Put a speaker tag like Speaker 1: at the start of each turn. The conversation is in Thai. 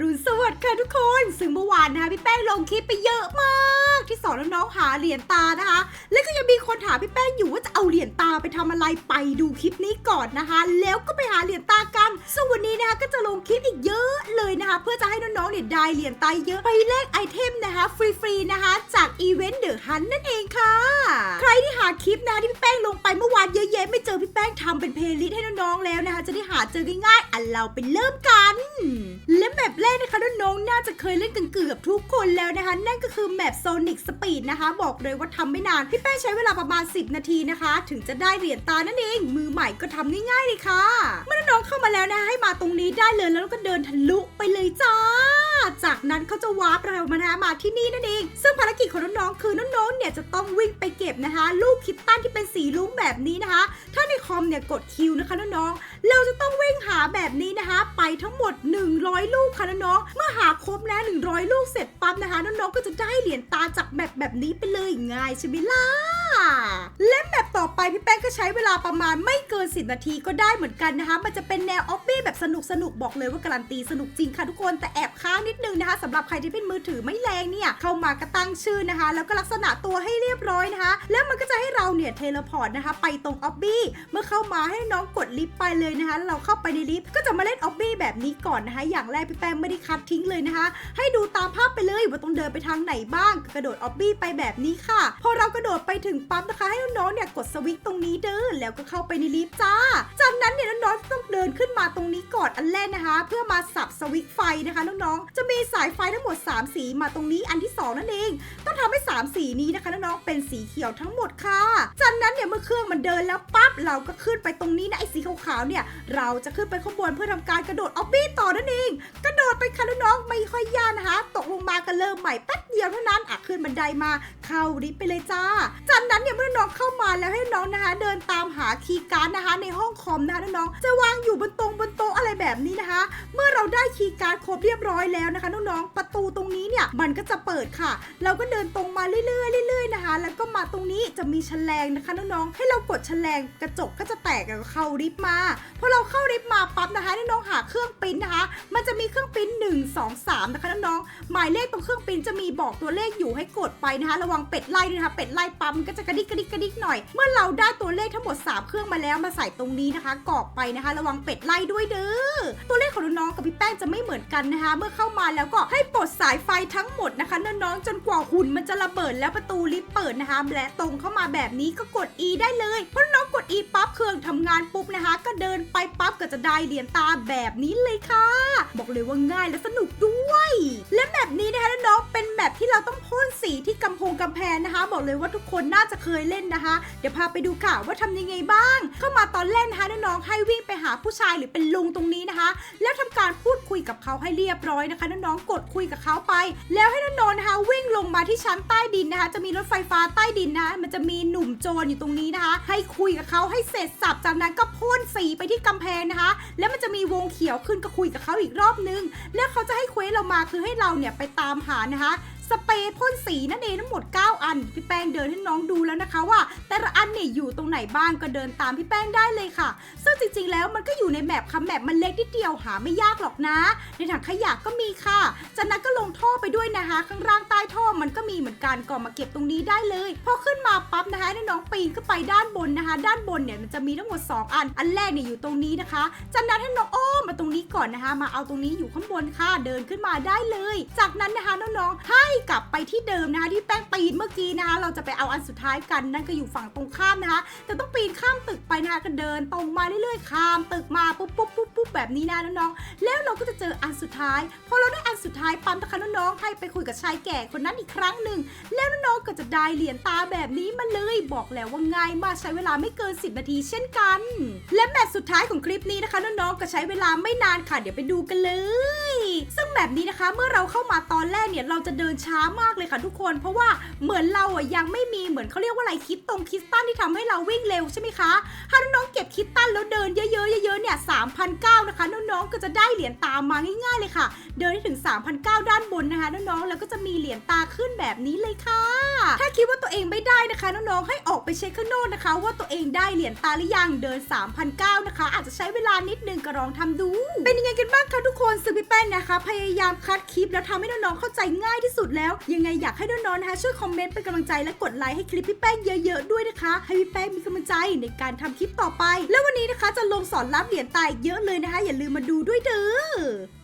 Speaker 1: รุณสวัสดิ์ค่ะทุกคน ซึ่งเมื่อวานนะคะพี่แป้งลงคลิปไปเยอะมาก ที่สอนน้องๆหาเหรียญตานะคะ และก็ยังมีคนถามพี่แป้งอยู่ว่าจะเอาเหรียญตาไปทำอะไรไปดูคลิปนี้ก่อนนะคะ แล้วก็ไปหาเหรียญตากันซึ่งวันนี้นะคะก็จะลงคลิปอีกเยอะเลยนะคะ เพื่อจะให้น้องๆเนี่ยได้เหรียญตาเยอะไปแลกไอเทมนะคะฟรีๆนะคะ จากอีเวนต์เดอะฮันนั่นเองค่ะ ใครที่หาคลิปนะที่พี่แป้งลงไปเมื่อวานเยอะแยะไม่เจอพี่แป้งทำเป็นเพลย์ลิสต์ให้น้องๆแล้วนะคะ จะได้หาเจอง่ายๆอันเราไปเริ่มกัน น่าจะเคยเล่นกันเกือบทุกคนแล้วนะคะ นั่นก็คือแมปโซนิกสปีดนะคะ บอกเลยว่าทำไม่นาน พี่แป้งใช้เวลาประมาณ 10 นาทีนะคะ ถึงจะได้เหรียญตานั่นเอง มือใหม่ก็ทำง่ายๆเลยค่ะ เมื่อน้องเข้ามาแล้วนะให้มาตรงนี้ได้เลยแล้วก็เดินทะลุไปเลยจ้าจากนั้นเขาจะวาร์ปเรามานะคะมาที่นี่นั่นเอง ซึ่งภารกิจของน้องๆ คือน้องๆ เนี่ยจะต้องวิ่งไปเก็บนะคะ ลูกคิตตันที่เป็นสีลุ้งแบบนี้นะคะ ถ้าในคอมเนี่ยกดคิวนะคะน้องๆ เราจะต้องวิ่งหาแบบนี้นะคะ ไปทั้งหมด 100 ลูกค่ะน้องๆ เมื่อหาครบแล้ว 100 ลูกเสร็จปั๊บนะคะน้องๆ ก็จะได้เหรียญตาจากแบบแบบนี้ไปเลยง่ายใช่ไหมล่ะ และแบบต่อไปพี่แป้งก็ใช้เวลาประมาณไม่เกิน 10 นาทีก็ได้เหมือนกันนะคะ มันจะเป็นแนวออฟบี้แบบสนุกสนุกๆบอกเลยว่าการันตีสนุกจริงค่ะทุกคนแต่แอบค้างนิดนึงนะคะสำหรับใครที่เป็นมือถือไม่แรงเนี่ย เข้ามาก็ตั้งชื่อนะคะ แล้วก็ลักษณะตัวให้เรียบร้อยนะคะ แล้วมันก็จะให้เราเนี่ยเทเลพอร์ตนะคะ ไปตรงออฟบี้เมื่อเข้ามาให้น้องกดลิฟต์ไปเลยนะคะเราเข้าไปในลิฟต์ก็จะมาเล่นออฟบี้แบบนี้ก่อนนะคะ อย่างแรกพี่แป้งไม่ได้คัดทิ้งเลยนะคะ ให้ดูตามภาพไปเลยว่าต้องเดินไปทางไหนบ้าง กระโดดออฟบี้ไปแบบนี้ค่ะพอเรากระโดดไปถึงปั๊บนะคะ ให้น้องๆเนี่ยกดสวิตช์ตรงนี้เด้อแล้วก็เข้าไปในลิฟต์จ้า จากนั้นเนี่ยน้องๆต้องเดินขึ้นมาตรงนี้ก่อนอันแรกนะคะ เพื่อมาสับสวิตช์ไฟนะคะน้องๆจะมีสายไฟทั้งหมด 3 สีมาตรงนี้อันที่ 2 นั่นเอง ต้องทำให้ 3 สีนี้นะคะน้องๆเป็นสีเขียวทั้งหมดค่ะ จากนั้นเนี่ยเมื่อเครื่องมันเดินแล้วปั๊บเราก็ขึ้นไปตรงนี้นะไอ้สีขาวๆเนี่ยเราจะขึ้นไปข้างบนเพื่อทำการกระโดดออฟบี้ต่อนั่นเอง กระโดดไปค่ะน้องๆไม่ค่อยยากนะคะ ตกลงมากันเริ่มใหม่แป๊บ เดียวเท่านั้นอะขึ้นบันไดมาเข้าลิฟต์ไปเลยจ้า จากนั้นเนี่ยเมื่อน้องเข้ามาแล้วให้น้องนะคะ เดินตามหาคีย์การ์ดนะคะ ในห้องคอมนะคะน้องๆจะวางอยู่บนตรงบนโต๊ะอะไรแบบนี้นะคะ เมื่อเราได้คีย์การ์ดครบเรียบร้อยแล้วนะคะน้องๆประตูตรงนี้เนี่ยมันก็จะเปิดค่ะ เราก็เดินตรงมาเรื่อยๆเรื่อยๆนะคะ แล้วก็มาตรงนี้จะมีแฉลงนะคะน้องๆให้เรากดแฉลงกระจกก็จะแตกแล้วก็เข้าลิฟต์มาพอเราเข้าลิฟต์มาปั๊บนะคะน้องๆหาเครื่องปิ้นนะคะ มันจะมีเครื่องปิ้น1 2 3นะคะน้องๆหมายเลขตรงเครื่องปิ้นจะมีบอกอกตัวเลขอยู่ให้กดไปนะคะระวังเป็ดไล่ด้วยนะคะเป็ดไล่ปั๊มก็จะกระดิกกระดิกกระดิกหน่อย เมื่อเราได้ตัวเลขทั้งหมด 3 เครื่องมาแล้วมาใส่ตรงนี้นะคะกรอกไปนะคะ ระวังเป็ดไล่ด้วยเด้อตัวเลขของน้องกับพี่แป้งจะไม่เหมือนกันนะคะ เมื่อเข้ามาแล้วก็ให้ปลดสายไฟทั้งหมดนะคะน้องๆจนกว่าหุ่นมันจะระเบิดแล้วประตูลิฟต์เปิดนะคะและตรงเข้ามาแบบนี้ก็กด E ได้เลยเพราะน้องกด E ปั๊บเครื่องทำงานปุ๊บนะคะ ก็เดินไปปั๊บก็จะได้เหรียญตาแบบนี้เลยค่ะ บอกเลยว่าง่ายและสนุกด้วย และแบบนี้นะคะน้องเป็นแบบที่เราต้องพ่นสีที่กำโพงกำแพงนะคะ บอกเลยว่าทุกคนน่าจะเคยเล่นนะคะ เดี๋ยวพาไปดูค่ะว่าทำยังไงบ้าง เข้ามาตอนแรกนะคะน้องๆให้วิ่งไปหาผู้ชายหรือเป็นลุงตรงนี้นะคะ แล้วทำการพูดคุยกับเขาให้เรียบร้อยนะคะน้องๆกดคุยกับเขาไป แล้วให้น้องๆนะคะวิ่งลงมาที่ชั้นใต้ดินนะคะ จะมีรถไฟฟ้าใต้ดินนะะมันจะมีหนุ่มโจรอยู่ตรงนี้นะคะ ให้คุยกับเขาให้เสร็จสับจากนั้นก็พ่นสีไปที่กำแพงนะคะ แล้วมันจะมีวงเขียวขึ้นก็คุยกับเขาอีกรอบนึง แล้วเขาจะให้เควสเรามาคือให้เราเนี่ยไปตามหานะคะ สเปรย์พ่นสีนั่นเองทั้งหมด 9 อัน พี่แป้งเดินให้น้องดูแล้วนะคะว่า แต่ละอันเนี่ยอยู่ตรงไหนบ้างก็เดินตามพี่แป้งได้เลยค่ะ ซึ่งจริงๆแล้วมันก็อยู่ในแมปค่ะแมปมันเล็กนิดเดียวหาไม่ยากหรอกนะ ในถังขยะก็มีค่ะ จากนั้นก็ลงท่อไปด้วยนะคะ ข้างล่างใต้ท่อมันก็มีเหมือนกันก่อนมาเก็บตรงนี้ได้เลยพอขึ้นมาปั๊บนะคะให้น้องปีนขึ้นไปด้านบนนะคะ ด้านบนเนี่ยมันจะมีทั้งหมด 2 อัน อันแรกเนี่ยอยู่ตรงนี้นะคะจากนั้นให้น้องอ้อมมาตรง นี้ก่อนนะคะ มาเอาตรงนี้อยู่ข้างบนค่ะเดินขึ้นมาได้เลย จากนั้นนะคะน้องๆให้กลับไปที่เดิมนะคะ ที่แป้งปีนเมื่อกี้นะคะ เราจะไปเอาอันสุดท้ายกันนั่นก็อยู่ฝั่งตรงข้ามนะคะ แต่ต้องปีนข้ามตึกไปนะคะก็เดินตรงมาเรื่อยๆข้ามตึกมาปุ๊บปุ๊บปุ๊บปุ๊บแบบนี้นะน้องๆแล้วเราก็จะเจออันสุดท้ายพอเราได้อันสุดท้ายปั๊มนะคะน้องๆให้ไปคุยกับชายแก่คนนั้นอีกครั้งหนึ่งแล้วน้องๆก็จะได้เหรียญตาแบบนี้มาเลยบอกแล้วว่าง่ายมากใช้เวลาไม่เกิน 10 นาทีเช่นกัน และแมตช์สุดท้ายของคลิปนี้นะคะน้องๆก็ใช้เวลาไม่นานค่ะ เดี๋ยวไปดูกันเลย ซึ่งแบบนี้นะคะเมื่อเราเข้ามาตอนแรกเนี่ยเราจะเดินช้ามากเลยค่ะทุกคน เพราะว่าเหมือนเราอะยังไม่มีเหมือนเขาเรียกว่าอะไรคิดตรงคิสตันที่ทำให้เราวิ่งเร็วใช่ไหมคะถ้าน้องๆเก็บคิดตันแล้วเดินเยอะๆเยอะๆเนี่ย3,009นะคะน้องๆก็จะได้เหรียญตามมาง่ายๆเลยค่ะ เดินได้ถึง3,009ด้านบนนะคะน้องๆแล้วก็จะมีเหรียญตาขึ้นแบบนี้เลยค่ะ ถ้าคิดว่าตัวเองไม่ได้นะคะน้องๆให้ออกไปเช็คข้างนอกนะคะ ว่าตัวเองได้เหรียญตาหรือยังเดิน3,009นะคะ อาจจะใช้เวลานิดนึงก็ลองทำดูเป็นยังไงกันบ้างคะทุกคนซึ่งพี่แป้งนะคะ พยายามคัดคลิปแล้วทำให้น้องๆเข้าใจง่ายที่สุดแล้ว ยังไงอยากให้น้องๆนะคะช่วยคอมเมนต์เป็นกำลังใจและกดไลค์ให้คลิปพี่แป้งเยอะๆด้วยนะคะ ให้พี่แป้งมีกำลังใจในการทำคลิปต่อไป แล้ววันนี้นะคะจะลงสอนรับเหรียญตายเยอะเลยนะคะ อย่าลืมมาดูด้วยเด้อ